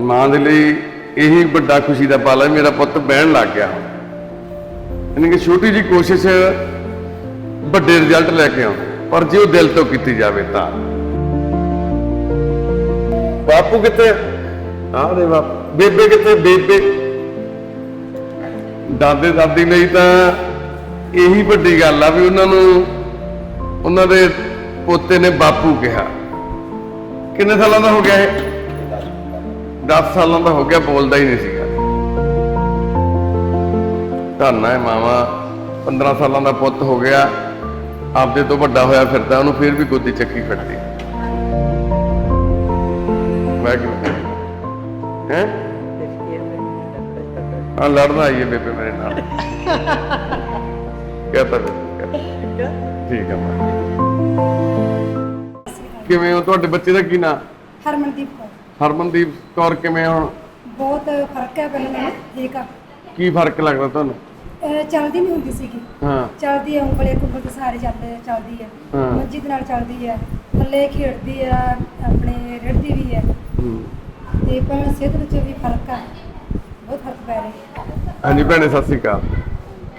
ਮਾਂ ਦੇ ਲਈ ਇਹੀ ਵੱਡਾ ਖੁਸ਼ੀ ਦਾ ਪਲ ਹੈ ਮੇਰਾ ਪੁੱਤ ਬਹਿਣ ਲੱਗ ਗਿਆ। ਯਾਨੀ ਕਿ ਛੋਟੀ ਜੀ ਕੋਸ਼ਿਸ਼ ਵੱਡੇ ਰਿਜ਼ਲਟ ਲੈ ਕੇ ਆਉਂਦੀ ਪਰ ਜੇ ਉਹ ਦਿਲ ਤੋਂ ਕੀਤੀ ਜਾਵੇ ਤਾਂ। ਬਾਪੂ ਕਿੱਥੇ ਆਹ ਦੇ ਬਾਪ। ਬੇਬੇ ਕਿੱਥੇ? ਬੇਬੇ। ਦਾਦੇ, ਦਾਦੀ ਲਈ ਤਾਂ ਇਹੀ ਵੱਡੀ ਗੱਲ ਆ ਵੀ ਉਹਨਾਂ ਨੂੰ ਉਹਨਾਂ ਦੇ ਪੋਤੇ ਨੇ ਬਾਪੂ ਕਿਹਾ। ਕਿੰਨੇ ਸਾਲਾਂ ਦਾ ਹੋ ਗਿਆ ਇਹ? 10 ਸਾਲਾਂ ਦਾ ਹੋ ਗਿਆ, ਬੋਲਦਾ ਹੀ ਨਹੀਂ ਸੀਗਾ। ਧੰਨਾ ਹੈ ਮਾਵਾ 15 ਸਾਲਾਂ ਦਾ ਪੁੱਤ ਹੋ ਗਿਆ। ਆਪਦੇ ਤੋਂ ਵੱਡਾ ਹੋਇਆ ਫਿਰਦਾ, ਉਹਨੂੰ ਫਿਰ ਵੀ ਗੋਦੀ ਚੱਕੀ ਫਿਰਦੀ। ਵਾਹਿਗੁਰੂ ਹੈ? ਹਾਂ ਲੜਨਾ ਆਈਏ ਬੇਬੇ ਮੇਰੇ ਨਾਲ। ਕਹਤਾ ਠੀਕ ਹੈ ਮਾਂ। ਕਿਵੇਂ ਹੋ? ਤੁਹਾਡੇ ਬੱਚੇ ਦਾ ਕੀ ਨਾਂ? ਹਰਮਨਦੀਪ ਹਰਮਨਦੀਪ ਕੌਰ ਕਿਵੇਂ ਹੋ ਹੁਣ? ਬਹੁਤ ਫ਼ਰਕ ਹੈ ਪਹਿਲਾਂ ਨਾਲੋਂ ਠੀਕ ਆ। ਕੀ ਫ਼ਰਕ ਲੱਗਦਾ ਤੁਹਾਨੂੰ? ਚੱਲਦੀ ਨਹੀਂ ਹੁੰਦੀ ਸੀਗੀ। ਹਾਂ। ਚੱਲਦੀ ਹੈ ਉਂਗਲੇ ਕੁੰਗਲ ਤੇ ਸਾਰੇ ਚੱਲਦੇ ਚੱਲਦੀ ਹੈ। ਹਾਂ। ਮੰਜੀ ਦੇ ਨਾਲ ਚੱਲਦੀ ਹੈ ਥੱਲੇ ਖੇਡਦੀ ਆ ਆਪਣੇ ਰਿੜਦੀ ਵੀ ਹੈ। ਹੂੰ। ਤੇ ਪਹਿਲਾਂ ਸਿਹਤ ਵਿੱਚ ਵੀ ਫ਼ਰਕ ਆ। ਬਹੁਤ ਫ਼ਰਕ ਪੈ ਰਿਹਾ। ਹਾਂਜੀ ਭੈਣੇ ਸਤਿ ਸ੍ਰੀ ਅਕਾਲ।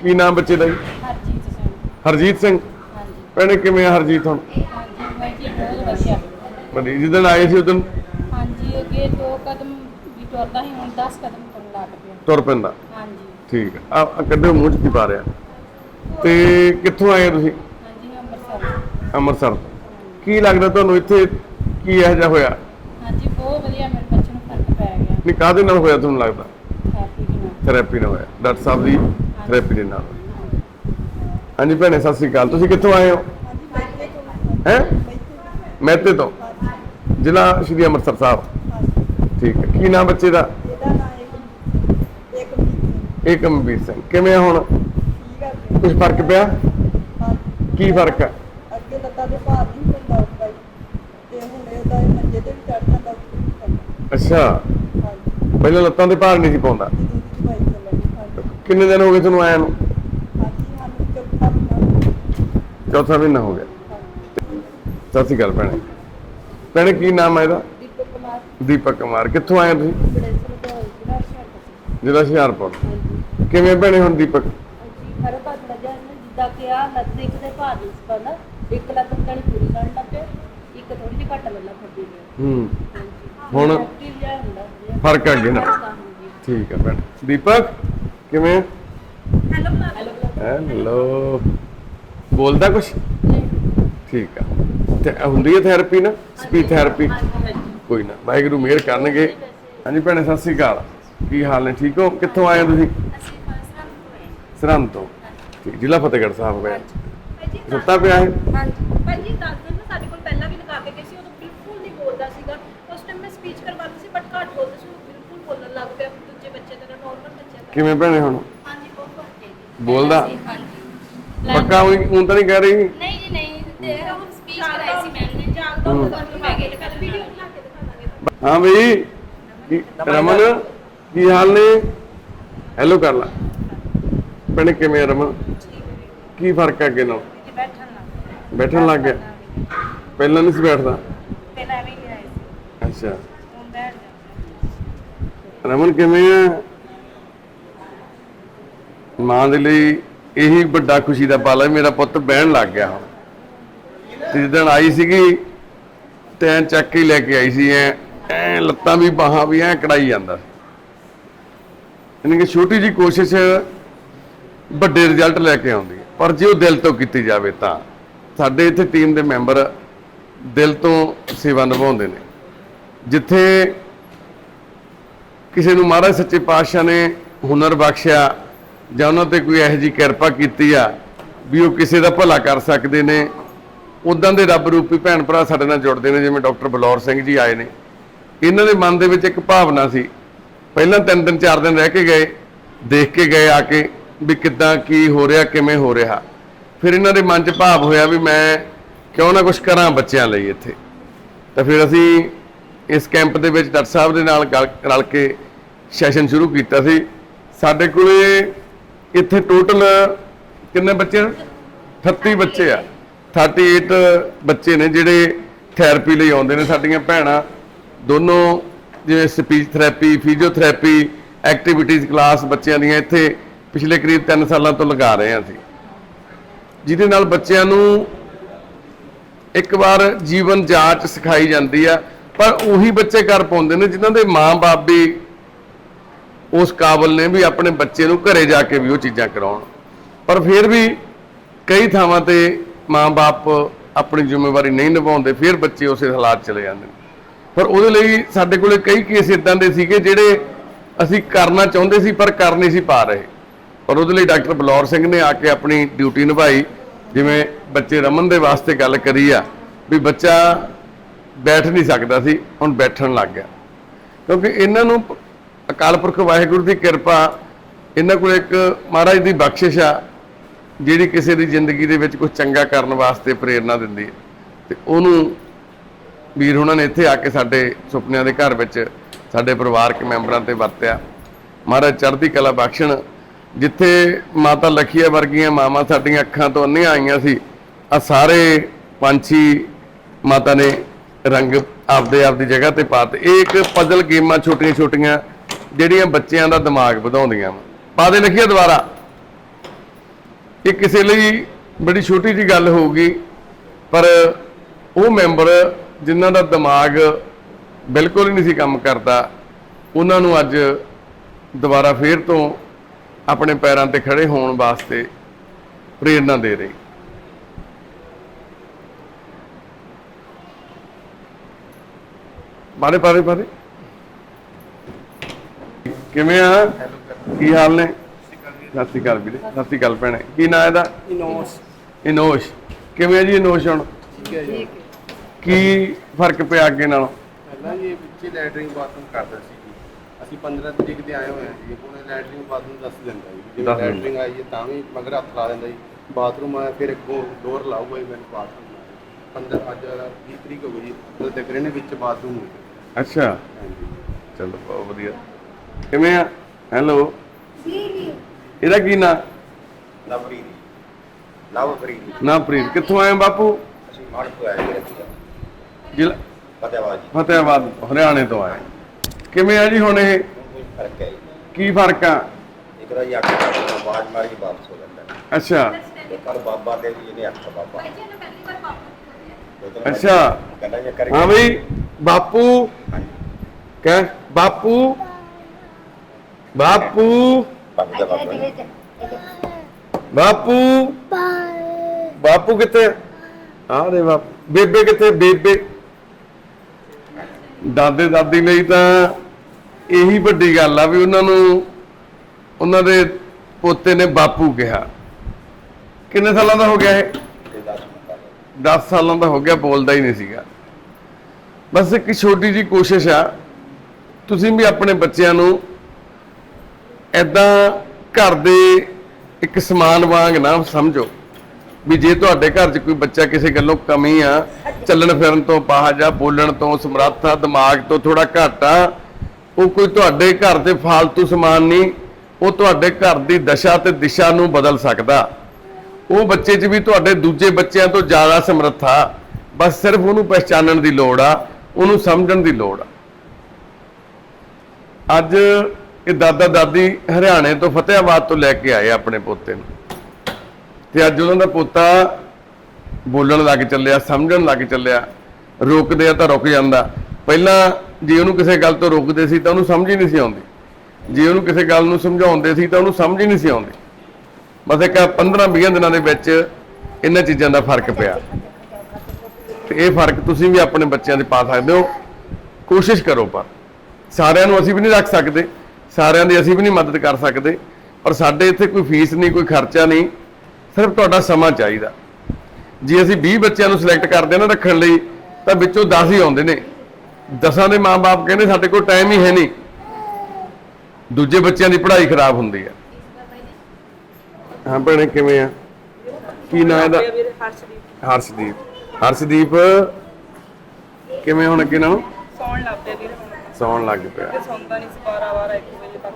ਕੀ ਨਾਮ ਬੱਚੇ ਦਾ ਜੀ? ਹਰਜੀਤ ਸਿੰਘ। ਹਰਜੀਤ ਸਿੰਘ? ਹਾਂਜੀ। ਭੈਣੇ ਕਿਵੇਂ ਆ ਹਰਜੀਤ ਹੁਣ? ਹਾਂਜੀ ਮੈਂ ਜੀ ਬਹੁਤ ਵਧੀਆ। ਬੜੀ ਜਿੱਦਣ ਆਏ ਸੀ ਉਦੋਂ ਅੱਗੇ ਦੋ ਕਦਮ ਵੀ ਤੁਰਦਾ ਸੀ ਹੁਣ 10 ਕਦਮ ਤੁਰਨ ਲੱਗ ਪਿਆ। ਤੁਰ ਪੈਂਦਾ। ਹਾਂਜੀ। ਠੀਕ ਆ ਆਹ ਕੱਢੋ ਮੂੰਹ ਚ ਕੀ ਪਾ ਰਿਹਾ। ਤੇ ਕਿੱਥੋਂ ਆਏ ਹੋ ਤੁਸੀਂ? ਹਾਂਜੀ ਅੰਮ੍ਰਿਤਸਰ ਅੰਮ੍ਰਿਤਸਰ ਤੋਂ। ਕੀ ਲੱਗਦਾ ਤੁਹਾਨੂੰ ਇੱਥੇ ਕੀ ਇਹੋ ਜਿਹਾ ਹੋਇਆ? ਹਾਂਜੀ ਬਹੁਤ ਵਧੀਆ ਮੇਰੇ ਬੱਚੇ ਨੂੰ ਫ਼ਰਕ ਪੈ ਗਿਆ। ਨਹੀਂ ਕਾਹਦੇ ਨਾਲ ਹੋਇਆ ਤੁਹਾਨੂੰ ਲੱਗਦਾ? ਹੈਪੀ ਨਾਲ। ਥੈਰੇਪੀ ਨਾਲ ਹੋਇਆ। ਡਾਕਟਰ ਸਾਹਿਬ ਦੀ ਥੈਰੇਪੀ ਦੇ ਨਾਲ। ਹਾਂਜੀ ਭੈਣੇ ਸਤਿ ਸ੍ਰੀ ਅਕਾਲ। ਤੁਸੀਂ ਕਿੱਥੋਂ ਆਏ ਹੋ? ਹੈ? ਮਹਿਤੇ ਤੋਂ। ਜ਼ਿਲ੍ਹਾ ਸ਼੍ਰੀ ਅੰਮ੍ਰਿਤਸਰ ਸਾਹਿਬ। ਠੀਕ ਹੈ। ਕੀ ਨਾਮ ਬੱਚੇ ਦਾ? ਇਹਦਾ ਨਾਂ ਇੱਕ ਇੱਕ ਏਕਮਵੀਰ ਸਿੰਘ। ਕਿਵੇਂ ਆ ਹੁਣ? ਠੀਕ ਆ। ਕੁਝ ਫ਼ਰਕ ਪਿਆ? ਕੀ ਫ਼ਰਕ ਹੈ ਅੱਗੇ ਲੱਤਾਂ ਦੇ ਭਾਰ ਨਹੀਂ ਹੁੰਦਾ ਹੁੰਦਾ ਜੀ। ਤੇ ਹੁਣ ਇਹਦਾ ਇਹ ਮੰਜੇ ਤੇ ਵੀ ਚੜ ਜਾਂਦਾ। ਉੱਤੇ ਵੀ ਚੜ੍ਹਦਾ। ਅੱਛਾ। ਹਾਂਜੀ। ਪਹਿਲਾਂ ਲੱਤਾਂ ਦੇ ਭਾਰ ਨਹੀਂ ਸੀ ਪਾਉਂਦਾ? ਤੇ ਦੂਜੀ ਦਵਾਈ ਚੱਲਣੀ ਹਾਂਜੀ। ਕਿੰਨੇ ਦਿਨ ਹੋ ਗਏ ਤੁਹਾਨੂੰ ਆਇਆ ਨੂੰ? ਹਾਂਜੀ ਸਾਨੂੰ ਚੌਥਾ ਮਹੀਨਾ ਚੌਥਾ ਮਹੀਨਾ ਹੋ ਗਿਆ। ਸਤਿ ਸ਼੍ਰੀ ਅਕਾਲ ਭੈਣੇ। ਭੈਣੇ ਕੀ ਨਾਮ ਹੈ ਇਹਦਾ? ਦੀਪਕ ਕੁਮਾਰ ਦੀਪਕ ਕਿੱਥੋਂ ਆਏ ਤੁਸੀਂ? ਜ਼ਿਲ੍ਹਾ ਹੁਸ਼ਿਆਰਪੁਰ। ਕਿਵੇਂ ਭੈਣੇ ਹੁਣ ਦੀਪਕ? ਹਰ ਬਾਤ ਲਜਾ ਜਿੱਦਾਂ ਕਿ ਆ ਲੱਤ ਇੱਕ ਦੇ ਭਾਰ ਨਹੀਂ ਪਾਉਂਦਾ ਇੱਕ ਲੱਤ ਕਣੀ ਪੂਰੀ ਕਰਨ ਲੱਗ ਇੱਕ ਥੋੜੀ ਜਿਹੀ ਘੱਟ ਲੱਲਾ ਫੱਦੀ ਹੂੰ। ਹੁਣ ਫ਼ਰਕ ਆ ਗਿਆ ਨਾ ਠੀਕ ਹੈ ਭੈਣੇ। ਦੀਪਕ, ਕਿਵੇਂ? ਹੈਲੋ। ਹੈਲੋ ਬੋਲਦਾ ਕੁਛ? ਠੀਕ ਆ। ਤੇ ਹੁੰਦੀ ਹੈ ਥੈਰੇਪੀ ਨਾ? ਸਪੀਚ ਥੈਰੇਪੀ ਕੋਈ ਨਾ। ਵਾਹਿਗੁਰੂ ਮਿਹਰ ਕਰਨਗੇ। ਹਾਂਜੀ ਭੈਣੇ ਸਤਿ ਸ੍ਰੀ ਅਕਾਲ। ਕੀ ਹਾਲ ਨੇ? ਠੀਕ ਹੋ? ਕਿੱਥੋਂ ਆਏ ਹੋ ਤੁਸੀਂ? ਸਰਹੰਦ ਤੋਂ। ਠੀਕ ਜ਼ਿਲ੍ਹਾ ਫਤਿਹਗੜ੍ਹ ਸਾਹਿਬ ਗਏ। ਸੁੱਤਾ ਪਿਆ ਹੈ? ਭਾਈ ਜੀ ਦੱਸ ਦਿਨ ਨਾ ਸਾਡੇ ਕੋਲ ਪਹਿਲਾਂ ਵੀ ਲਗਾ ਕੇ ਗਏ ਸੀ ਉਦੋਂ ਬਿਲਕੁਲ ਨਹੀਂ ਬੋਲਦਾ ਸੀਗਾ। ਉਸ ਟਾਈਮ ਮੈਂ ਸਪੀਚ ਕਰਵਾਉਂਦੀ ਸੀ ਬਟ ਘੱਟ ਬੋਲਦਾ ਸੀ ਉਹ ਬਿਲਕੁਲ ਬੋਲਣ ਲੱਗ ਪਿਆ। ਦੂਜੇ ਬੱਚੇ ਤਰ੍ਹਾਂ ਨਾਰਮਲ ਬੱਚੇ ਤਰ੍ਹਾਂ ਕਿਵੇਂ ਭੈਣੇ ਹੁਣ? ਹਾਂਜੀ ਬਹੁਤ ਫ਼ਰਕ ਹੈ ਜੀ। ਬੋਲਦਾ? ਹਾਂਜੀ। ਪੱਕਾ ਉਹ ਹੁਣ ਤਾਂ ਨਹੀਂ ਕਹਿ ਰਹੀ? ਨਹੀਂ ਜੀ ਨਹੀਂ। ਤੇ ਉਹ ਸਪੀਚ ਕਰਾਈ ਸੀ ਮੈਮ ਨੇ ਜਾਗਦਾ ਹੁੰਦਾ ਤੁਹਾਨੂੰ ਮੈਂ ਗੱਲ ਕਰ ਦਿਖਾਵਾਂਗੇ ਹਾਂ ਬਈ। ਕੀ ਰਮਨ ਕੀ ਹਾਲ ਨੇ? ਹੈਲੋ ਕਰ ਲਾ। ਭੈਣੇ ਕਿਵੇਂ ਆ ਰਮਨ? ਕੀ ਫ਼ਰਕ ਹੈ ਅੱਗੇ ਨਾਲ? ਜੀ ਬੈਠਣ ਲੱਗ ਬੈਠਣ ਲੱਗ ਗਿਆ? ਪਹਿਲਾਂ ਨਹੀਂ ਸੀ ਬੈਠਦਾ? ਪਹਿਲਾਂ ਐਵੇਂ ਹੀ ਆਏ ਸੀ। ਅੱਛਾ। ਹੁਣ ਬੈਠ ਜਾਂਦਾ ਰਮਨ ਕਿਵੇਂ ਆ? ਮਾਂ ਦੇ ਲਈ ਇਹੀ ਵੱਡਾ ਖੁਸ਼ੀ ਦਾ ਪਲ ਹੈ ਮੇਰਾ ਪੁੱਤ ਬਹਿਣ ਲੱਗ ਗਿਆ ਹੁਣ। ਤੇ ਜਿੱਦਣ ਆਈ ਸੀਗੀ ਤੇ ਐਂ ਚੱਕ ਕੇ ਹੀ ਲੈ ਕੇ ਆਈ ਸੀ ਐ। ਐ ਲੱਤਾਂ ਵੀ ਬਾਹਾਂ ਵੀ ਐ ਕੜਾਈ ਜਾਂਦਾ। ਯਾਨੀ ਕਿ ਛੋਟੀ ਜੀ ਕੋਸ਼ਿਸ਼ ਵੱਡੇ ਰਿਜ਼ਲਟ ਲੈ ਕੇ ਆਉਂਦੀ ਹੈ। ਪਰ ਜੇ ਉਹ ਦਿਲ ਤੋਂ ਕੀਤੀ ਜਾਵੇ ਤਾਂ, ਸਾਡੇ ਇੱਥੇ ਟੀਮ ਦੇ ਮੈਂਬਰ ਦਿਲ ਤੋਂ ਸੇਵਾ ਨਿਭਾਉਂਦੇ ਨੇ। ਜਿੱਥੇ ਕਿਸੇ ਨੂੰ ਮਹਾਰਾਜ ਸੱਚੇ ਪਾਤਸ਼ਾਹ ਨੇ ਹੁਨਰ ਬਖਸ਼ਿਆ ਜਾਂ ਉਹਨਾਂ ਤੇ ਕੋਈ ਇਹੋ ਜਿਹੀ ਕਿਰਪਾ ਕੀਤੀ ਆ ਵੀ ਉਹ ਕਿਸੇ ਦਾ ਭਲਾ ਕਰ ਸਕਦੇ ਨੇ ਉਦਾਂ ਦੇ ਰੱਬ ਰੂਪੀ ਭੈਣ ਭਰਾ ਸਾਡੇ ਨਾਲ ਜੁੜਦੇ ਨੇ, ਜਿਵੇਂ ਡਾਕਟਰ ਬਲੌਰ ਸਿੰਘ ਜੀ ਆਏ ਨੇ। ਇਹਨਾਂ ਦੇ ਮਨ ਦੇ ਵਿੱਚ ਇੱਕ ਭਾਵਨਾ ਸੀ। ਪਹਿਲਾਂ ਤਿੰਨ ਦਿਨ, ਚਾਰ ਦਿਨ ਰਹਿ ਕੇ ਗਏ, ਦੇਖ ਕੇ ਗਏ ਆ ਕੇ ਵੀ ਕਿੱਦਾਂ, ਕੀ ਹੋ ਰਿਹਾ, ਕਿਵੇਂ ਹੋ ਰਿਹਾ। ਫਿਰ ਇਹਨਾਂ ਦੇ ਮਨ 'ਚ ਭਾਵ ਹੋਇਆ ਵੀ ਮੈਂ ਕਿਉਂ ਨਾ ਕੁਝ ਕਰਾਂ ਬੱਚਿਆਂ ਲਈ ਇੱਥੇ। ਤਾਂ ਫਿਰ ਅਸੀਂ ਇਸ ਕੈਂਪ ਦੇ ਵਿੱਚ ਡਾਕਟਰ ਸਾਹਿਬ ਦੇ ਨਾਲ ਗਲ- ਰਲ ਕੇ ਸੈਸ਼ਨ ਸ਼ੁਰੂ ਕੀਤਾ ਸੀ। ਸਾਡੇ ਕੋਲੇ ਇੱਥੇ ਟੋਟਲ ਕਿੰਨੇ ਬੱਚੇ ਨੇ 38 ਬੱਚੇ ਆ। 38 ਬੱਚੇ ਨੇ ਜਿਹੜੇ ਥੈਰੇਪੀ ਲਈ ਆਉਂਦੇ ਨੇ ਸਾਡੀਆਂ ਭੈਣਾਂ। ਦੋਨੋਂ ਜਿਵੇਂ speech therapy physiotherapy activities class ਬੱਚਿਆਂ ਦੀਆਂ ਇੱਥੇ ਪਿਛਲੇ ਕਰੀਬ 3 ਸਾਲਾਂ ਤੋਂ ਲਗਾ ਰਹੇ ਹਾਂ ਅਸੀਂ। ਜਿਹਦੇ ਨਾਲ ਬੱਚਿਆਂ ਨੂੰ ਇੱਕ ਵਾਰ ਜੀਵਨ ਜਾਂਚ ਸਿਖਾਈ ਜਾਂਦੀ ਆ, ਪਰ ਉਹੀ ਬੱਚੇ ਕਰ ਪਾਉਂਦੇ ਨੇ ਜਿਨ੍ਹਾਂ ਦੇ ਮਾਂ-ਬਾਪ ਵੀ ਉਸ ਕਾਬਲ ਨੇ ਵੀ ਆਪਣੇ ਬੱਚੇ ਨੂੰ ਘਰੇ ਜਾ ਕੇ ਵੀ ਉਹ ਚੀਜ਼ਾਂ ਕਰਾਉਣ। ਪਰ ਫਿਰ ਵੀ ਕਈ ਥਾਵਾਂ ਤੇ ਮਾਂ-ਬਾਪ ਆਪਣੀ ਜ਼ਿੰਮੇਵਾਰੀ ਨਹੀਂ ਨਿਭਾਉਂਦੇ, ਫਿਰ ਬੱਚੇ ਉਸੇ ਹਾਲਾਤ ਚਲੇ ਜਾਂਦੇ ਨੇ। ਪਰ ਉਹਦੇ ਲਈ ਸਾਡੇ ਕੋਲੇ ਕਈ ਕੇਸ ਇਦਾਂ ਦੇ ਸੀਗੇ ਜਿਹੜੇ ਅਸੀਂ ਕਰਨਾ ਚਾਹੁੰਦੇ ਸੀ, ਪਰ ਕਰ ਨਹੀਂ ਸੀ ਪਾ ਰਹੇ। ਪਰ ਉਹਦੇ ਲਈ ਡਾਕਟਰ ਬਲੌਰ ਸਿੰਘ ਨੇ ਆ ਕੇ ਆਪਣੀ ਡਿਊਟੀ ਨਿਭਾਈ। ਜਿਵੇਂ ਬੱਚੇ ਰਮਨ ਦੇ ਵਾਸਤੇ ਗੱਲ ਕਰੀ ਆ, ਵੀ ਬੱਚਾ ਬੈਠ ਨਹੀਂ ਸਕਦਾ ਸੀ, ਹੁਣ ਬੈਠਣ ਲੱਗ ਗਿਆ। ਕਿਉਂਕਿ ਇਹਨਾਂ ਨੂੰ ਅਕਾਲ ਪੁਰਖ ਵਾਹਿਗੁਰੂ ਦੀ ਕਿਰਪਾ, ਇਹਨਾਂ ਕੋਲ ਇੱਕ ਮਹਾਰਾਜ ਦੀ ਬਖਸ਼ਿਸ਼ ਆ, ਜਿਹੜੀ ਕਿਸੇ ਦੀ ਜ਼ਿੰਦਗੀ ਦੇ ਵਿੱਚ ਕੁਝ ਚੰਗਾ ਕਰਨ ਵਾਸਤੇ ਪ੍ਰੇਰਣਾ ਦਿੰਦੀ ਹੈ। ਤੇ ਉਹਨੂੰ ਵੀਰ ਉਹਨਾਂ ਨੇ ਇੱਥੇ ਆ ਕੇ ਸਾਡੇ ਸੁਪਨਿਆਂ ਦੇ ਘਰ ਵਿੱਚ ਸਾਡੇ ਪਰਿਵਾਰਕ ਮੈਂਬਰਾਂ ਤੇ ਵਰਤਿਆ। ਮਹਾਰਾਜ ਚੜ੍ਹਦੀ ਕਲਾ ਬਖਸ਼ਣ। ਜਿੱਥੇ ਮਾਤਾ ਲਖੀਆ ਵਰਗੀਆਂ ਮਾਵਾਂ ਸਾਡੀਆਂ ਅੱਖਾਂ ਤੋਂ ਅੰਨੀਆਂ ਆਈਆਂ ਸੀ ਆ ਸਾਰੇ ਪੰਛੀ ਮਾਤਾ ਨੇ ਰੰਗ ਆਪਦੇ ਆਪਦੀ ਜਗ੍ਹਾ ਤੇ ਪਾਤੇ ਇਹ ਇੱਕ ਪਜ਼ਲ ਗੇਮਾਂ ਛੋਟੀਆਂ ਛੋਟੀਆਂ ਜਿਹੜੀਆਂ ਬੱਚਿਆਂ ਦਾ ਦਿਮਾਗ ਵਧਾਉਂਦੀਆਂ ਵਾ। ਪਾ ਦੇ ਲਖੀਆ ਦੁਬਾਰਾ। ਇਹ ਕਿਸੇ ਲਈ ਬੜੀ ਛੋਟੀ ਜੀ ਗੱਲ ਹੋਊਗੀ, ਪਰ ਉਹ ਮੈਂਬਰ ਜਿਨ੍ਹਾਂ ਦਾ ਦਿਮਾਗ ਬਿਲਕੁਲ ਹੀ ਨਹੀਂ ਸੀ ਕੰਮ ਕਰਦਾ ਉਹਨਾਂ ਨੂੰ ਅੱਜ ਦੁਬਾਰਾ ਫੇਰ ਤੋਂ ਆਪਣੇ ਪੈਰਾਂ ਤੇ ਖੜੇ ਹੋਣ ਵਾਸਤੇ ਪ੍ਰੇਰਣਾ ਦੇ ਰਹੀ। ਬਾਰੇ ਬਾਰੇ ਬਾਰੇ ਕਿਵੇਂ ਆ? ਕੀ ਹਾਲ ਨੇ? ਸਤਿ ਸ਼੍ਰੀ ਅਕਾਲ ਵੀਰੇ ਸਤਿ ਸ਼੍ਰੀ ਅਕਾਲ ਭੈਣੇ। ਕੀ ਨਾਂ ਇਹਦਾ? ਇਨੋਸ। ਇਨੋਸ਼। ਕਿਵੇਂ ਆ ਜੀ ਇਨੋਸ਼ ਹੁਣ? ਠੀਕ ਹੈ ਜੀ। ਕੀ ਫ਼ਰਕ ਪਿਆ ਅੱਗੇ ਨਾਲੋਂ? ਪਹਿਲਾਂ ਜੀ ਵਿੱਚੇ ਲੈਟਰਿੰਗ ਬਾਥਰੂਮ ਕਰਦਾ ਸੀ ਜੀ। ਅਸੀਂ 15 ਤਰੀਕ ਤੇ ਆਏ ਹੋਏ ਹਾਂ ਜੀ। ਹੁਣ ਲੈਟਰਿੰਗ ਬਾਥਰੂਮ ਦੱਸ ਦਿੰਦਾ ਜੀ। ਜੇ ਦੱਸ ਦਿੰਦਾ। ਲੈਟਰਿੰਗ ਆਈ ਹੈ ਤਾਂ ਵੀ ਮਗਰ ਹੱਥ ਲਾ ਦਿੰਦਾ ਜੀ। ਬਾਥਰੂਮ ਆਇਆ ਫਿਰ ਅੱਗੋਂ ਡੋਰ ਲਾਊਗਾ ਜੀ ਮੈਨੂੰ ਬਾਥਰੂਮ 15 ਅੱਜ 20 ਤਰੀਕ ਹੋ ਗਈ ਜੀ। ਉਦੋਂ ਤੱਕ ਇਹਨੇ ਵਿੱਚ ਬਾਥਰੂਮ ਨਹੀਂ ਅੱਛਾ। ਹਾਂਜੀ। ਚਲੋ ਬਹੁਤ ਵਧੀਆ। ਕਿਵੇਂ ਆ? ਹੈਲੋ ਇਹਦਾ ਕੀ ਨਾਂ? ਲਵਪ੍ਰੀਤ ਲਵਪ੍ਰੀਤ ਨਾ ਪ੍ਰੀਤ ਕਿੱਥੋਂ ਆਏ ਹੋ ਬਾਪੂ? ਅਸੀਂ ਮਾਨਪੁਰ ਆਏ ਕੋਲ ਜ਼ਿਲ੍ਹਾ ਫਤਿਆਬਾਦ ਜੀ। ਫਤਿਆਬਾਦ ਹਰਿਆਣੇ ਤੋਂ ਆਏ। ਕਿਵੇਂ ਆ ਜੀ ਹੁਣ ਇਹ? ਹੁਣ ਕੋਈ ਫ਼ਰਕ ਹੈ ਜੀ। ਕੀ ਫ਼ਰਕ ਆ? ਇੱਕ ਤਾਂ ਜੀ ਅੱਖ ਦਾ ਆਵਾਜ਼ ਮਾਰੀ ਵਾਪਸ ਹੋ ਜਾਂਦਾ ਹੈ। ਅੱਛਾ। ਇੱਕ ਵਾਰ ਬਾਬਾ ਦੇ ਜੀ ਇਹਨੇ ਅੱਖ ਬਾਬਾ। ਦੋ ਤਿੰਨ ਵਾਰ ਅੱਛਾ। ਗੱਲਾਂ ਜੇ ਕਰੀ ਹਾਂ ਬਈ ਬਾਪੂ। ਕਹਿ ਬਾਪੂ। ਬਾਪੂ। ਬਾਬਾ ਦਾ ਬਾਬਾ ਬਾਪੂ। ਬਾਪੂ। ਕਿੱਥੇ ਆ ਦੇ ਬਾਪੂ। ਬੇਬੇ ਕਿੱਥੇ? ਬੇਬੇ। ਦਾਦੇ ਦਾਦੀ ਲਈ ਤਾਂ ਇਹੀ ਵੱਡੀ ਗੱਲ ਆ ਵੀ ਉਹਨਾਂ ਨੂੰ ਉਹਨਾਂ ਦੇ ਪੋਤੇ ਨੇ ਬਾਪੂ ਕਿਹਾ। ਕਿੰਨੇ ਸਾਲਾਂ ਦਾ ਹੋ ਗਿਆ ਇਹ? ਤੇ 10 ਮਿੰਟ 10 ਸਾਲਾਂ ਦਾ ਹੋ ਗਿਆ, ਬੋਲਦਾ ਹੀ ਨਹੀਂ ਸੀਗਾ। ਬਸ ਇੱਕ ਛੋਟੀ ਜੀ ਕੋਸ਼ਿਸ਼ ਆ, ਤੁਸੀਂ ਵੀ ਆਪਣੇ ਬੱਚਿਆਂ ਨੂੰ ਐਦਾਂ ਘਰ ਦੇ ਇੱਕ ਸਮਾਨ ਵਾਂਗ ਨਾ ਸਮਝੋ ਵੀ ਜੇ ਤੁਹਾਡੇ ਘਰ 'ਚ ਕੋਈ ਬੱਚਾ ਕਿਸੇ ਗੱਲੋਂ ਕਮੀ ਆ ਚੱਲਣ ਫਿਰਨ ਤੋਂ ਬਾਹਰ ਜਾਂ ਬੋਲਣ ਤੋਂ ਸਮਰੱਥਾ ਦਿਮਾਗ ਤੋਂ ਥੋੜਾ ਘੱਟ ਆ। ਉਹ ਕੋਈ ਤੁਹਾਡੇ ਘਰ ਦੇ ਫਾਲਤੂ ਸਮਾਨ ਨਹੀਂ, ਉਹ ਤੁਹਾਡੇ ਘਰ ਦੀ ਦਸ਼ਾ ਤੇ ਦਿਸ਼ਾ ਨੂੰ ਬਦਲ ਸਕਦਾ। ਉਹ ਬੱਚੇ 'ਚ ਵੀ ਤੁਹਾਡੇ ਦੂਜੇ ਬੱਚਿਆਂ ਤੋਂ ਜ਼ਿਆਦਾ ਸਮਰੱਥਾ ਬਸ ਸਿਰਫ ਉਹਨੂੰ ਪਛਾਣਨ ਦੀ ਲੋੜ ਆ, ਉਹਨੂੰ ਸਮਝਣ ਦੀ ਲੋੜ ਆ। ਅੱਜ ਇਹ ਦਾਦਾ ਦਾਦੀ ਹਰਿਆਣੇ ਤੋਂ ਫਤਿਆਬਾਦ ਤੋਂ ਲੈ ਕੇ ਆਏ ਆਪਣੇ ਪੋਤੇ ਨੂੰ। ਤੇ ਅੱਜ ਉਹਨਾਂ ਦਾ ਪੋਤਾ ਬੋਲਣ ਲੱਗ ਚੱਲਿਆ, ਸਮਝਣ ਲੱਗ ਚੱਲਿਆ, ਰੋਕਦੇ ਆ ਤਾਂ ਰੁਕ ਜਾਂਦਾ। ਪਹਿਲਾਂ ਜੇ ਉਹਨੂੰ ਕਿਸੇ ਗੱਲ ਤੋਂ ਰੋਕਦੇ ਸੀ ਤਾਂ ਉਹਨੂੰ ਸਮਝ ਹੀ ਨਹੀਂ ਸੀ ਆਉਂਦੀ। ਜੇ ਉਹਨੂੰ ਕਿਸੇ ਗੱਲ ਨੂੰ ਸਮਝਾਉਂਦੇ ਸੀ ਤਾਂ ਉਹਨੂੰ ਸਮਝ ਹੀ ਨਹੀਂ ਸੀ ਆਉਂਦੀ। ਬਸ ਇੱਕ 15-20 ਦਿਨਾਂ ਦੇ ਵਿੱਚ ਇਹਨਾਂ ਚੀਜ਼ਾਂ ਦਾ ਫ਼ਰਕ ਪਿਆ। ਤੇ ਇਹ ਫ਼ਰਕ ਤੁਸੀਂ ਵੀ ਆਪਣੇ ਬੱਚਿਆਂ ਦੇ ਪਾ ਸਕਦੇ ਹੋ। ਕੋਸ਼ਿਸ਼ ਕਰੋ ਪਰ। ਸਾਰਿਆਂ ਨੂੰ ਅਸੀਂ ਵੀ ਨਹੀਂ ਰੱਖ ਸਕਦੇ। ਸਾਰਿਆਂ ਦੀ ਅਸੀਂ ਵੀ ਨਹੀਂ ਮਦਦ ਕਰ ਸਕਦੇ। ਪਰ ਸਾਡੇ ਇੱਥੇ ਕੋਈ ਫੀਸ ਨਹੀਂ, ਕੋਈ ਖਰਚਾ ਨਹੀਂ। ਸਿਰਫ ਤੁਹਾਡਾ ਸਮਾਂ ਚਾਹੀਦਾ। ਜੇ ਅਸੀਂ 20 ਬੱਚਿਆਂ ਨੂੰ ਸਿਲੈਕਟ ਕਰਦੇ ਹਾਂ ਨਾ ਰੱਖਣ ਲਈ ਤਾਂ ਵਿੱਚੋਂ 10 ਹੀ ਆਉਂਦੇ ਨੇ। ਦਸਾਂ ਦੇ ਮਾਪੇ ਕਹਿੰਦੇ ਸਾਡੇ ਕੋਲ ਟਾਈਮ ਹੀ ਹੈ ਨਹੀਂ। ਦੂਜੇ ਬੱਚਿਆਂ ਦੀ ਪੜ੍ਹਾਈ ਖਰਾਬ ਹੁੰਦੀ ਹੈ। ਹਾਂ ਭੈਣੇ ਕਿਵੇਂ ਆ? ਕੀ ਨਾਂ ਇਹਦਾ? ਹਰਸ਼ਦੀਪ। ਹਰਸ਼ਦੀਪ ਕਿਵੇਂ ਹੁਣ ਅੱਗੇ ਨਾਲੋਂ? ਸੌਣ ਲੱਗ ਪਿਆ ਵੀਰੇ ਹੁਣ। ਸੌਣ ਲੱਗ ਪਿਆ। ਸੌਂਦਾ ਨਹੀਂ ਸੀ 12 12 1 ਵਜੇ ਤੱਕ।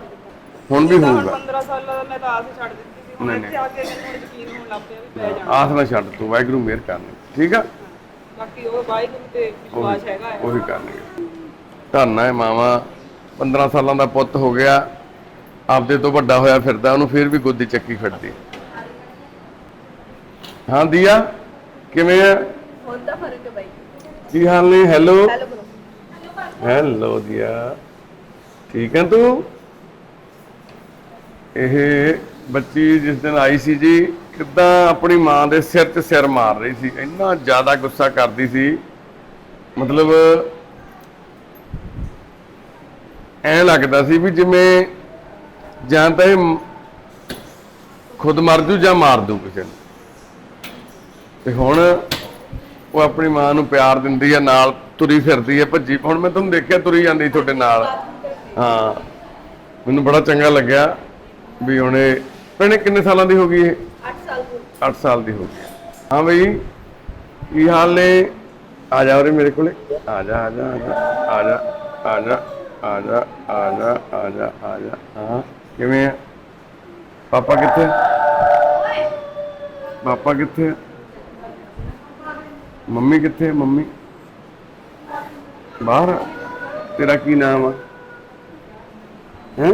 ਹੁਣ ਵੀ ਹੋਊਗਾ। 15 ਸਾਲਾਂ ਦਾ ਮੈਂ ਤਾਂ ਆਸ ਹੀ ਛੱਡ ਦਿੱਤੀ। ਸੀ ਹੁਣ ਨਹੀਂ, ਇੱਥੇ ਆ ਕੇ ਮੈਨੂੰ ਹੁਣ ਯਕੀਨ ਹੋਣ ਲੱਗ ਪਿਆ ਵੀ ਪੈ ਜਾਣਾ। ਆਸ ਨਾ ਛੱਡ ਤੂੰ ਵਾਹਿਗੁਰੂ ਮਿਹਰ ਕਰਨੀ। ਠੀਕ ਆ? ਬਾਕੀ ਉਹ ਵਾਹਿਗੁਰੂ ਤੇ ਵਿਸ਼ਵਾਸ ਹੈਗਾ ਹੈ ਉਹੀ ਕਰਨਗੇ। ਧੰਨ ਹੈ ਮਾਵਾ 15 ਸਾਲਾਂ ਦਾ ਪੁੱਤ ਹੋ ਗਿਆ। ਆਪਦੇ ਤੋਂ ਵੱਡਾ ਹੋਇਆ ਫਿਰਦਾ ਉਹਨੂੰ ਫਿਰ ਵੀ ਗੋਦੀ ਚੱਕੀ ਫਿਰਦੀ ਹਾਂ ਦੀਆ ਕਿਵੇਂ ਆ? ਹੁਣ ਤਾਂ ਫ਼ਰਕ ਹੈ ਬਾਈ। ਕੀ ਹਾਲ ਨੇ? ਹੈਲੋ ਹੈਲੋ ਕਰੋ ਹੈਲੋ ਦੀਆ। ਠੀਕ ਹੈ ਤੂੰ? ਇਹ ਬੱਚੀ ਜਿਸ ਦਿਨ ਆਈ ਸੀ ਜੀ, ਕਿੱਦਾਂ ਆਪਣੀ ਮਾਂ ਦੇ ਸਿਰ 'ਤੇ ਸਿਰ ਮਾਰ ਰਹੀ ਸੀ, ਇੰਨਾ ਜ਼ਿਆਦਾ ਗੁੱਸਾ ਕਰਦੀ ਸੀ। ਮਤਲਬ ਐਂ ਲੱਗਦਾ ਸੀ ਵੀ ਜਿਵੇਂ ਜਾਂ ਤਾਂ ਇਹ ਖੁਦ ਮਰ ਜੂ ਜਾਂ ਮਾਰ ਦੂ ਕਿਸੇ ਨੂੰ। ਤੇ ਹੁਣ ਉਹ ਆਪਣੀ ਮਾਂ ਨੂੰ ਪਿਆਰ ਦਿੰਦੀ ਆ, ਨਾਲ ਤੁਰੀ ਫਿਰਦੀ ਆ ਭੱਜੀ। ਹੁਣ ਮੈਂ ਤੁਹਾਨੂੰ ਦੇਖਿਆ ਤੁਰੀ ਜਾਂਦੀ ਤੁਹਾਡੇ ਨਾਲ। ਹਾਂ। ਮੈਨੂੰ ਬੜਾ ਚੰਗਾ ਲੱਗਿਆ ਵੀ ਹੁਣੇ ਭੈਣੇ ਕਿੰਨੇ ਸਾਲਾਂ ਦੀ ਹੋ ਗਈ ਇਹ? 8 ਸਾਲ ਦੀ। 8 ਸਾਲ ਦੀ ਹੋ ਗਈ। ਹਾਂ ਬਈ ਕੀ ਹਾਲ ਨੇ? ਆ ਜਾ ਉਰੇ ਮੇਰੇ ਕੋਲੇ। ਆ ਜਾ ਆ ਜਾ ਆ ਜਾ ਆ ਜਾ ਆ ਜਾ ਆ ਜਾ ਆ ਜਾ ਆ ਜਾ ਹਾਂ ਕਿਵੇਂ ਆ? ਪਾਪਾ ਕਿੱਥੇ? ਪਾਪਾ ਕਿੱਥੇ? ਮੰਮੀ ਕਿੱਥੇ? ਮੰਮੀ। ਬਾਹਰ? ਤੇਰਾ ਕੀ ਨਾਮ ਆ? ਹੈ?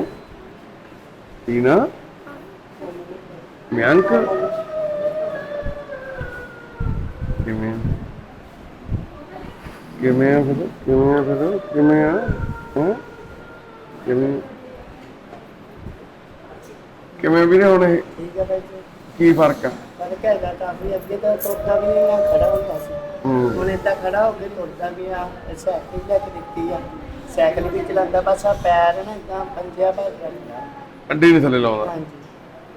ਟੀਨਾ ਮਿਆਂਕ ਕਿਵੇਂ ਆ? ਕਿਵੇਂ ਆ ਫਿਰ ਕਿਵੇਂ ਆ ਫਿਰ ਕਿਵੇਂ ਆ ਹੈਂ? ਕਿਵੇਂ ਕਿਵੇਂ ਵੀਰੇ ਹੁਣ ਇਹ ਠੀਕ ਹੈ ਬਾਈ ਜੀ ਕੀ ਫ਼ਰਕ ਆ ਪਰ ਕਹਿਦਾ ਕਾਫੀ ਅੱਗੇ ਤਾਂ ਤੁਰਦਾ ਵੀ ਨਹੀਂ ਆ ਖੜਾ ਹੁੰਦਾ ਸੀ ਹੂੰ ਹੁਣ ਏਦਾਂ ਖੜਾ ਹੋ ਕੇ ਤੁਰਦਾ ਵੀ ਆ ਸਾਈਕਲ ਲੈ ਕੇ ਦਿੱਤੀ ਆ ਸਾਈਕਲ ਵੀ ਚਲਾਉਂਦਾ ਬਸ ਆ ਪੈਰ ਨਾ ਇਦਾਂ ਪੰਜਿਆ ਭਰ ਜਾਂਦਾ ਅੱਡੀ ਨਹੀਂ ਥੱਲੇ ਲਾਉਂਦਾ ਹਾਂਜੀ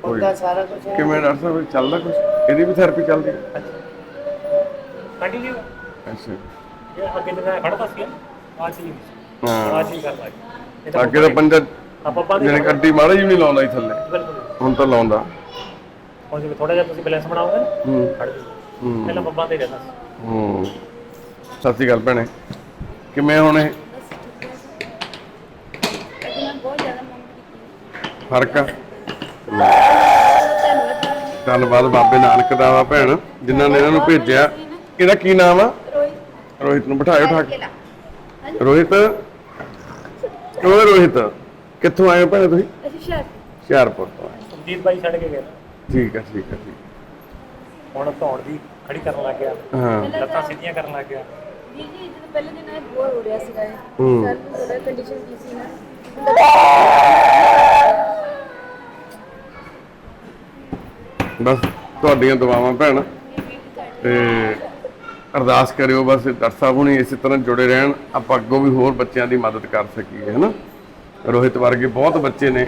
ਉਹਦਾ ਸਾਰਾ ਕੁਝ ਕਿਵੇਂ ਡਾਕਟਰ ਸਾਹਿਬ ਚੱਲਦਾ ਕੁਝ ਇਹਦੀ ਵੀ ਥੈਰੇਪੀ ਚੱਲਦੀ ਹੈ? ਕੰਟੀਨਿਊ ਅੱਛਾ। ਜੇ ਅੱਗੇ ਤੇ ਖੜਦਾ ਸੀ। ਅੱਜ ਨਹੀਂ। ਹਾਂ। ਅੱਜ ਹੀ ਕਰ ਲਾਂਗੇ ਅੱਗੇ ਤਾਂ ਪੰਜਾ ਆਪਾਂ ਬੰਦ ਜਿਹਨੇ ਅੱਡੀ ਮਾੜਾ ਜੀ ਵੀ ਨਹੀਂ ਲਾਉਂਦਾ ਸੀ ਥੱਲੇ। ਹੁਣ ਤਾਂ ਲਾਉਂਦਾ। ਹੁਣ ਜਿਵੇਂ ਥੋੜਾ ਜਿਹਾ ਤੁਸੀਂ ਬੈਲੈਂਸ ਬਣਾਓਗੇ ਨਾ ਹੂੰ। ਖੜ ਹੂੰ। ਪਹਿਲਾਂ ਬੱਬਾਂ ਤੇ ਰਹਿੰਦਾ ਸੀ। ਹੂੰ। ਸਤਿ ਸ਼੍ਰੀ ਅਕਾਲ ਭੈਣੇ। ਕਿਵੇਂ ਹੁਣ ਇਹ? ਮੈਂ ਬਹੁਤ ਜ਼ਿਆਦਾ ਮੰਗ ਕੀਤੀ ਫ਼ਰਕ ਆ? ਧੰਨਵਾਦ ਬਾਬੇ ਨਾਨਕ ਦਾ ਵਾ ਭੈਣ ਜਿਨ੍ਹਾਂ ਨੇ ਇਹਨਾਂ ਨੂੰ ਭੇਜਿਆ। ਇਹਦਾ ਕੀ ਨਾਮ ਆ? ਰੋਹਿਤ ਨੂੰ ਬਿਠਾਇਓ ਠਾ ਕੇ। ਰੋਹਿਤ? ਓਏ ਰੋਹਿਤ? ਕਿੱਥੋਂ ਆਏ ਹੋ ਭੈਣੇ ਤੁਸੀਂ? ਅਸੀਂ ਹੁਸ਼ਿਆਰਪੁਰ ਤੋਂ ਆਏ। ਸੁਰਜੀਤ ਬਾਈ ਛੱਡ ਕੇ ਗਿਆ ਠੀਕ ਹੈ ਠੀਕ ਹੈ ਠੀਕ ਹੁਣ ਧੌਣ ਦੀ ਖੜੀ ਕਰਨ ਲੱਗ ਗਿਆ। ਹੈ। ਹਾਂ ਲੱਤਾਂ ਸਿੱਧੀਆਂ ਕਰਨ ਲੱਗ ਗਿਆ। ਜੀ ਜੀ ਜਦੋਂ ਪਹਿਲੇ ਦਿਨ ਆਏ ਬੋਰ ਹੋ ਰਿਹਾ ਸੀਗਾ ਇਹ ਹੂੰ। ਸਰ ਥੋੜਾ ਕੰਡੀਸ਼ਨ ਕੀ ਸੀ ਨਾ? ਬਸ ਤੁਹਾਡੀਆਂ ਦੁਆਵਾਂ ਭੈਣ। ਤੇ ਅਰਦਾਸ ਕਰਿਓ ਬਸ ਡਾਕਟਰ ਸਾਹਿਬ ਹੁਣੀ ਇਸੇ ਤਰ੍ਹਾਂ ਜੁੜੇ ਰਹਿਣ, ਆਪਾਂ ਅੱਗੋਂ ਵੀ ਹੋਰ ਬੱਚਿਆਂ ਦੀ ਮਦਦ ਕਰ ਸਕੀਏ, ਹਨਾ? ਰੋਹਿਤ ਵਰਗੇ ਬਹੁਤ ਬੱਚੇ ਨੇ।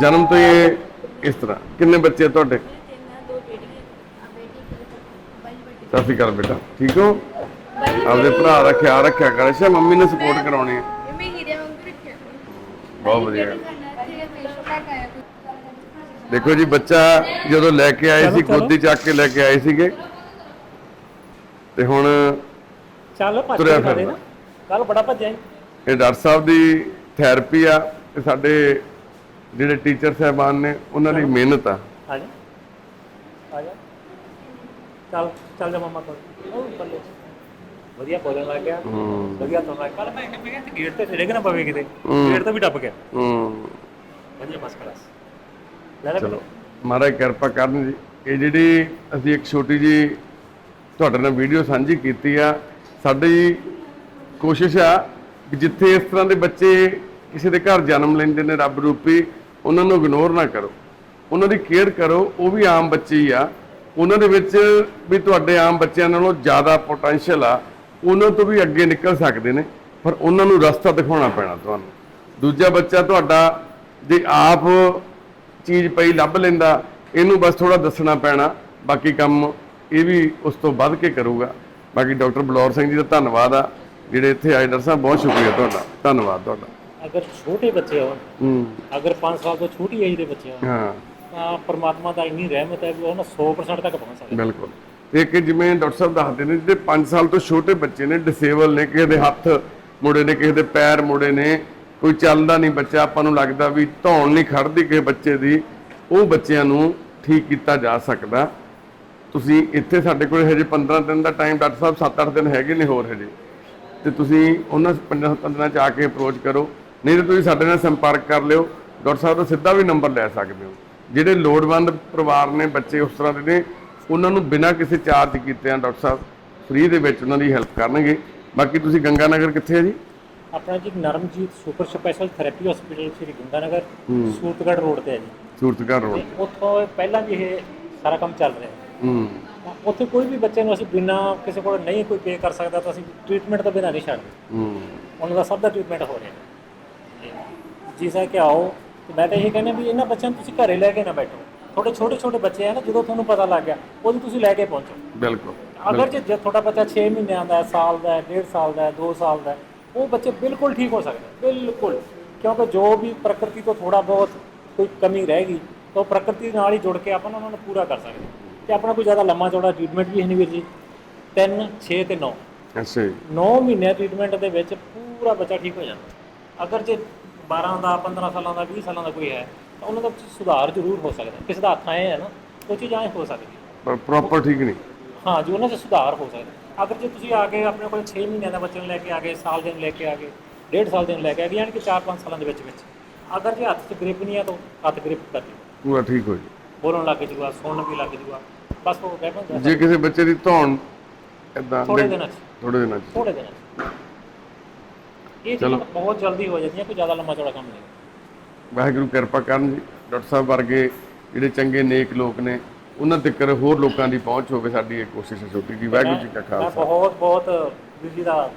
ਜਨਮ ਤੋਂ ਇਹ ਇਸ ਤਰ੍ਹਾਂ। ਕਿੰਨੇ ਬੱਚੇ ਤੁਹਾਡੇ? ਸਤਿ ਸ਼੍ਰੀ ਅਕਾਲ ਬੇਟਾ। ਠੀਕ ਹੋ? ਆਪਦੇ ਭਰਾ ਦਾ ਖਿਆਲ ਰੱਖਿਆ ਕਰ। ਅੱਛਾ, ਮੰਮੀ ਨੇ ਸਪੋਰਟ ਕਰਾਉਣੀ ਹੈ। ਬਹੁਤ ਵਧੀਆ। ਦੇਖੋ ਜੀ ਬੱਚਾ ਜਦੋਂ ਲੈ ਕੇ ਆਏ ਸੀ ਗੋਦੀ ਚੱਕ ਕੇ ਲੈ ਕੇ ਆਏ ਸੀਗੇ। ਤੇ ਹੁਣ ਚੱਲ ਭੱਜ ਤੁਰਿਆ ਕੇ ਖਾ ਦੇ ਫਿਰਦਾ। ਨਾ। ਕੱਲ ਬੜਾ ਭੱਜਿਆ ਸੀ। ਇਹ ਡਾਕਟਰ ਸਾਹਿਬ ਦੀ ਥੈਰੇਪੀ ਆ ਸਾਡੇ ਜਿਹੜੇ ਟੀਚਰ ਸਾਹਿਬਾਨ ਨੇ ਉਹਨਾਂ ਦੀ ਮਿਹਨਤ ਆ। ਆ ਜਾ। ਆ ਜਾ। ਚੱਲ ਚੱਲ ਜਾ ਮਮਾ ਕੋਲ। ਉਹ ਬੱਲੇ ਵਧੀਆ ਬੋਲਣ ਲੱਗ ਗਿਆ। ਹੂੰ। ਵਧੀਆ ਤੋਂ ਲੱਗ ਕੱਲ ਮੈਂ ਮੈਂ ਕਿਹਾ ਗੇਟ ਤੇ ਡਿੱਗ ਨਾ ਪਵੇ ਕਿਤੇ ਹੂੰ। ਗੇਟ ਤੋਂ ਵੀ ਟੱਪ ਗਿਆ। ਹੂੰ। ਵਧੀਆ ਬਸ ਕਲਾਸ ਲੈ ਲੈ ਚਲੋ। ਮਹਾਰਾਜ ਕਿਰਪਾ ਕਰਨ ਜੀ। ਇਹ ਜਿਹੜੀ ਅਸੀਂ ਇੱਕ ਛੋਟੀ ਜੀ ਤੁਹਾਡੇ ਨਾਲ ਵੀਡੀਓ ਸਾਂਝੀ ਕੀਤੀ ਆ ਸਾਡੀ ਕੋਸ਼ਿਸ਼ ਆ ਕਿ ਜਿੱਥੇ ਇਸ ਤਰ੍ਹਾਂ ਦੇ ਬੱਚੇ ਕਿਸੇ ਦੇ ਘਰ ਜਨਮ ਲੈਂਦੇ ਨੇ ਰੱਬ ਰੂਪੀ ਉਹਨਾਂ ਨੂੰ ਇਗਨੋਰ ਨਾ ਕਰੋ। ਉਹਨਾਂ ਦੀ ਕੇਅਰ ਕਰੋ ਉਹ ਵੀ ਆਮ ਬੱਚੇ ਹੀ ਆ। ਉਹਨਾਂ ਦੇ ਵਿੱਚ ਵੀ ਤੁਹਾਡੇ ਆਮ ਬੱਚਿਆਂ ਨਾਲੋਂ ਜ਼ਿਆਦਾ ਪੋਟੈਂਸ਼ੀਅਲ ਆ। ਉਹਨਾਂ ਤੋਂ ਵੀ ਅੱਗੇ ਨਿਕਲ ਸਕਦੇ ਨੇ ਪਰ ਉਹਨਾਂ ਨੂੰ ਰਸਤਾ ਦਿਖਾਉਣਾ ਪੈਣਾ ਤੁਹਾਨੂੰ। ਦੂਜਾ ਬੱਚਾ ਤੁਹਾਡਾ ਜੇ ਆਪ ਚੀਜ਼ ਪਈ ਲੱਭ ਲੈਂਦਾ ਇਹਨੂੰ ਬਸ ਥੋੜਾ ਦੱਸਣਾ ਪੈਣਾ ਬਾਕੀ ਕੰਮ ਇਹ ਵੀ ਉਸ ਤੋਂ ਵੱਧ ਕੇ ਕਰੂਗਾ। ਬਾਕੀ ਡਾਕਟਰ ਬਲੌਰ ਸਿੰਘ ਜੀ ਦਾ ਧੰਨਵਾਦ ਆ ਜਿਹੜੇ ਇੱਥੇ ਆਏ ਡਾਕਟਰ ਸਾਹਿਬ ਬਹੁਤ ਸ਼ੁਕਰੀਆ ਤੁਹਾਡਾ ਧੰਨਵਾਦ ਤੁਹਾਡਾ। ਅਗਰ ਛੋਟੇ ਬੱਚੇ ਹੋਣ ਅਗਰ 5 ਸਾਲ ਤੋਂ ਛੋਟੀ ਏਜ ਦੇ ਬੱਚੇ ਹੋਣ ਹਾਂ। ਤਾਂ ਪਰਮਾਤਮਾ ਦਾ ਇੰਨੀ ਰਹਿਮਤ ਹੈ ਵੀ ਉਹਨਾਂ 100% ਤੱਕ ਪਹੁੰਚ ਸਕਦੇ। ਬਿਲਕੁਲ। ਤੇ ਜਿਵੇਂ ਡਾਕਟਰ ਸਾਹਿਬ ਦੱਸਦੇ ਨੇ, ਜਿਹੜੇ 5 ਸਾਲ ਤੋਂ ਛੋਟੇ ਬੱਚੇ ਨੇ ਡਿਸੇਬਲ ਨੇ, ਕਿਸੇ ਦੇ ਹੱਥ ਮੁੜੇ ਨੇ, ਕਿਸੇ ਦੇ ਪੈਰ ਮੁੜੇ ਨੇ, ਕੋਈ ਚੱਲਦਾ ਨਹੀਂ ਬੱਚਾ, ਆਪਾਂ ਨੂੰ ਲੱਗਦਾ ਵੀ ਧੌਣ ਨਹੀਂ ਖੜਦੀ ਕਿਸੇ ਬੱਚੇ ਦੀ, ਉਹ ਬੱਚਿਆਂ ਨੂੰ ਠੀਕ ਕੀਤਾ ਜਾ ਸਕਦਾ। ਤੁਸੀਂ ਇੱਥੇ ਸਾਡੇ ਕੋਲ ਹਜੇ 15 ਦਿਨ ਦਾ ਟਾਈਮ ਡਾਕਟਰ ਸਾਹਿਬ 7-8 ਦਿਨ ਹੈਗੇ ਨੇ ਹੋਰ ਹਜੇ। ਤੇ ਤੁਸੀਂ ਉਹਨਾਂ 15 ਦਿਨਾਂ ਚ ਆ ਕੇ ਅਪਰੋਚ ਕਰੋ। ਨਹੀਂ ਤਾਂ ਤੁਸੀਂ ਸਾਡੇ ਨਾਲ ਸੰਪਰਕ ਕਰ ਲਿਓ। ਡਾਕਟਰ ਸਾਹਿਬ ਦਾ ਸਿੱਧਾ ਵੀ ਨੰਬਰ ਲੈ ਸਕਦੇ ਹੋ। ਜਿਹੜੇ ਲੋੜਵੰਦ ਪਰਿਵਾਰ ਨੇ, ਬੱਚੇ ਉਸ ਤਰ੍ਹਾਂ ਦੇ ਨੇ ਉਹਨਾਂ ਨੂੰ ਬਿਨਾਂ ਕਿਸੇ ਚਾਰਜ ਕੀਤੇ ਆ ਡਾਕਟਰ ਸਾਹਿਬ ਫ੍ਰੀ ਦੇ ਵਿੱਚ ਉਹਨਾਂ ਦੀ ਹੈਲਪ ਕਰਨਗੇ। ਬਾਕੀ ਤੁਸੀਂ ਗੰਗਾ ਨਗਰ ਕਿੱਥੇ ਹੈ ਜੀ? ਆਪਣਾ ਜੀ Narmjeet super special therapy hospital Sri Ganganagar Suratgarh road ਤੇ ਹੈ ਜੀ। ਸੂਰਤਗੜ੍ਹ ਰੋਡ ਉੱਥੋਂ ਪਹਿਲਾਂ ਵੀ ਇਹ ਸਾਰਾ ਕੰਮ ਚੱਲ ਰਿਹਾ। ਹੈ। ਉੱਥੇ ਕੋਈ ਵੀ ਬੱਚੇ ਨੂੰ ਅਸੀਂ ਬਿਨਾਂ ਕਿਸੇ ਕੋਲ ਨਹੀਂ ਕੋਈ ਪੇ ਕਰ ਸਕਦਾ ਤਾਂ ਅਸੀਂ ਟ੍ਰੀਟਮੈਂਟ ਤੋਂ ਬਿਨਾਂ ਨਹੀਂ ਛੱਡਦੇ। ਹੂੰ। ਉਹਨਾਂ ਦਾ ਸਭ ਦਾ ਟ੍ਰੀਟਮੈਂਟ ਹੋ ਰਿਹਾ। ਜੀ। ਸਰ ਕਿ ਆਓ। ਮੈਂ ਤਾਂ ਇਹ ਕਹਿੰਦਾ ਵੀ ਇਹਨਾਂ ਬੱਚਿਆਂ ਨੂੰ ਤੁਸੀਂ ਘਰੇ ਲੈ ਕੇ ਨਾ ਬੈਠੋ। ਥੋੜੇ ਛੋਟੇ ਛੋਟੇ ਬੱਚੇ ਆ ਨਾ ਜਦੋਂ ਤੁਹਾਨੂੰ ਪਤਾ ਲੱਗ ਗਿਆ ਉਹਦੀ ਤੁਸੀਂ ਲੈ ਕੇ ਪਹੁੰਚੋ। ਬਿਲਕੁਲ ਅਗਰ ਜੇ ਜੇ ਤੁਹਾਡਾ ਬੱਚਾ 6 ਮਹੀਨਿਆਂ ਦਾ ਹੈ ਸਾਲ ਦਾ ਹੈ 1.5 ਸਾਲ ਦਾ ਹੈ 2 ਸਾਲ ਦਾ ਹੈ ਉਹ ਬੱਚੇ ਬਿਲਕੁਲ ਠੀਕ ਹੋ ਸਕਦੇ ਬਿਲਕੁਲ। ਕਿਉਂਕਿ ਜੋ ਵੀ ਪ੍ਰਕਿਰਤੀ ਤੋਂ ਥੋੜਾ ਬਹੁਤ ਕੋਈ ਕਮੀ ਰਹੇਗੀ ਤਾਂ ਉਹ ਪ੍ਰਕਿਰਤੀ ਨਾਲ ਹੀ ਜੁੜ ਕੇ ਆਪਾਂ ਉਹਨਾਂ ਨੂੰ ਪੂਰਾ ਕਰ ਸਕਦੇ। ਤੇ ਆਪਣਾ ਕੋਈ ਜ਼ਿਆਦਾ ਲੰਮਾ ਚੌੜਾ ਟ੍ਰੀਟਮੈਂਟ ਵੀ ਹੈ ਨਹੀਂ ਵੀਰ ਜੀ। 3 6 ਤੇ 9 ਅੱਛਾ ਜੀ। 9 ਮਹੀਨੇ ਟ੍ਰੀਟਮੈਂਟ ਦੇ ਵਿੱਚ ਪੂਰਾ ਬੱਚਾ ਠੀਕ ਹੋ ਜਾਂਦਾ। ਅਗਰ ਜੇ 12 ਦਾ 15 ਸਾਲਾਂ ਦਾ 20 ਸਾਲਾਂ ਦਾ ਕੋਈ ਹੈ ਤਾਂ ਉਹਨਾਂ ਦਾ ਸੁਧਾਰ ਜ਼ਰੂਰ ਹੋ ਸਕਦਾ ਕਿਸੇ ਦਾ ਹੱਥ ਆਏ ਹੈ ਨਾ ਉਹ ਚੀਜ਼ ਐਂ ਹੋ ਸਕਦੀ ਹੈ। ਪਰ ਪ੍ਰੋਪਰ ਠੀਕ ਨਹੀਂ। ਹਾਂ ਜੀ ਉਹਨਾਂ 'ਚ ਸੁਧਾਰ ਹੋ ਸਕਦਾ ਅਗਰ ਜੇ ਤੁਸੀਂ ਆ ਕੇ ਆਪਣੇ ਕੋਲ 6 ਮਹੀਨਿਆਂ ਦਾ ਬੱਚੇ ਨੂੰ ਲੈ ਕੇ ਆ ਗਏ ਸਾਲ ਦੇ ਨੂੰ ਲੈ ਕੇ ਆ ਗਏ ਡੇਢ ਸਾਲ ਦੇ ਨੂੰ ਲੈ ਕੇ ਆ ਗਏ ਯਾਨੀ ਕਿ 4-5 ਸਾਲਾਂ ਦੇ ਵਿੱਚ ਵਿੱਚ। ਅਗਰ ਜੇ ਹੱਥ 'ਚ ਗ੍ਰਿਪ ਨਹੀਂ ਹੈ ਤਾਂ ਹੱਥ ਗ੍ਰਿਪ ਕਰ ਦਿਓ। ਪੂਰਾ ਠੀਕ ਹੋ ਜੀ ਬੋਲਣ ਲੱਗ ਜੂਗਾ ਸੁਣਨ ਵੀ ਲੱਗ ਜੂਗਾ। ਬਸ ਉਹ ਰਹਿ ਪੈਂਦਾ ਜੇ ਕਿਸੇ ਬੱਚੇ ਦੀ ਧੌਣ ਇਦਾਂ ਥੋੜੇ ਦਿਨਾਂ 'ਚ। ਥੋੜੇ ਦਿਨਾਂ ਚ। ਥੋੜੇ ਦਿਨਾਂ 'ਚ। ਇਹ। ਚੀਜ਼ਾਂ ਬਹੁਤ ਜਲਦੀ ਹੋ ਜਾਂਦੀਆਂ ਕੋਈ ਜ਼ਿਆਦਾ ਲੰਮਾ ਚੌੜਾ ਕੰਮ ਨਹੀਂ ਵਾਹਿਗੁਰੂ ਕਿਰਪਾ ਕਰਨ ਜੀ। ਡਾਕਟਰ ਸਾਹਿਬ ਵਰਗੇ ਜਿਹੜੇ ਚੰਗੇ ਨੇਕ ਲੋਕ ਨੇ ਉਹਨਾਂ ਤੱਕ ਹੋਰ ਲੋਕਾਂ ਦੀ ਪਹੁੰਚ ਹੋਵੇ ਸਾਡੀ ਇਹ ਕੋਸ਼ਿਸ਼ ਹੈ ਛੋਟੀ ਜੀ। ਵਾਹਿਗੁਰੂ ਜੀ ਕਾ ਮੈਂ ਖਾਲਸਾ। ਬਹੁਤ ਬਹੁਤ ਵੀਰ ਜੀ ਦਾ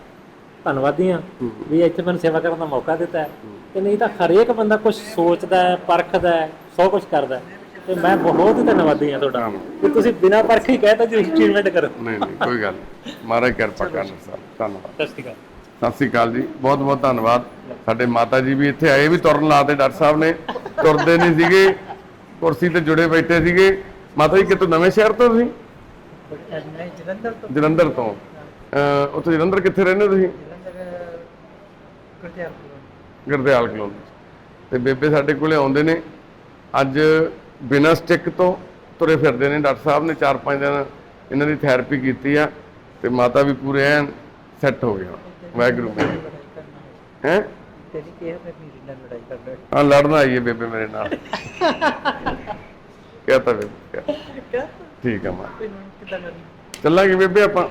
ਧੰਨਵਾਦੀ ਹਾਂ ਵੀ ਇੱਥੇ ਮੈਨੂੰ ਸੇਵਾ ਕਰਨ ਦਾ ਮੌਕਾ ਦਿੱਤਾ ਹੈ। ਤੇ ਨਹੀਂ ਤਾਂ ਹਰੇਕ ਬੰਦਾ ਕੁਝ ਸੋਚਦਾ ਹੈ ਪਰਖਦਾ ਹੈ ਸਭ ਕੁਝ ਕਰਦਾ ਹੈ। ਤੇ ਮੈਂ ਬਹੁਤ ਹੀ ਧੰਨਵਾਦੀ ਹਾਂ ਤੁਹਾਡਾ। ਕਿ ਤੁਸੀਂ ਬਿਨਾਂ ਪਰਖ ਹੀ ਕਹਿਤਾ ਜੀ ਟ੍ਰੀਟਮੈਂਟ ਕਰੋ। ਨਹੀਂ ਨਹੀਂ ਕੋਈ ਗੱਲ ਨਹੀਂ ਮਹਾਰਾਜ ਕਿਰਪਾ ਕਰਨ ਸਾਹਿਬ ਧੰਨਵਾਦ। ਸਤਿ ਸ਼੍ਰੀ ਅਕਾਲ। ਸਤਿ ਸ੍ਰੀ ਅਕਾਲ ਜੀ, ਬਹੁਤ ਬਹੁਤ ਧੰਨਵਾਦ। ਸਾਡੇ ਮਾਤਾ ਜੀ ਵੀ ਇੱਥੇ ਆਏ ਵੀ ਤੁਰਨ ਲਾਤੇ ਡਾਕਟਰ ਸਾਹਿਬ ਨੇ। ਤੁਰਦੇ ਨਹੀਂ ਸੀਗੇ, ਕੁਰਸੀ ਤੇ ਜੁੜੇ ਬੈਠੇ ਸੀਗੇ। ਮਾਤਾ ਜੀ, ਕਿਤੋਂ ਨਵੇਂ ਸ਼ਹਿਰ ਤੋਂ ਤੁਸੀਂ? ਜਲੰਧਰ ਤੋਂ। ਜਲੰਧਰ ਤੋਂ ਉੱਥੇ ਜਲੰਧਰ ਕਿੱਥੇ ਰਹਿੰਦੇ ਤੁਸੀਂ? ਜਲੰਧਰ ਗੁਰਦਿਆਲ ਕਲੋਨੀ ਤੇ ਬੇਬੇ ਸਾਡੇ ਕੋਲੇ ਆਉਂਦੇ ਨੇ। ਅੱਜ ਬਿਨਾਂ ਸਟਿਕ ਤੋਂ ਤੁਰੇ ਫਿਰਦੇ ਨੇ। ਡਾਕਟਰ ਸਾਹਿਬ ਨੇ 4-5 ਦਿਨ ਇਹਨਾਂ ਦੀ ਥੈਰੇਪੀ ਕੀਤੀ ਆ। ਤੇ ਮਾਤਾ ਵੀ ਪੂਰੇ ਐਨ ਸੈੱਟ ਹੋ ਗਿਆ ਵਾਹਿਗੁਰੂ ਹੈ? ਤੇਰੀ ਕਿਹਾ ਮੈਂ ਮੇਰੀ ਨਾਲ ਲੜਾਈ ਕਰ ਬੈਠ ਹਾਂ ਲੜਨ ਆਈ ਹੈ ਬੇਬੇ ਮੇਰੇ ਨਾਲ। ਕਹਤਾ ਬੇਬੇ। ਠੀਕ ਆ ਮਾਂ। ਚੱਲਾਂਗੇ ਬੇਬੇ ਆਪਾਂ।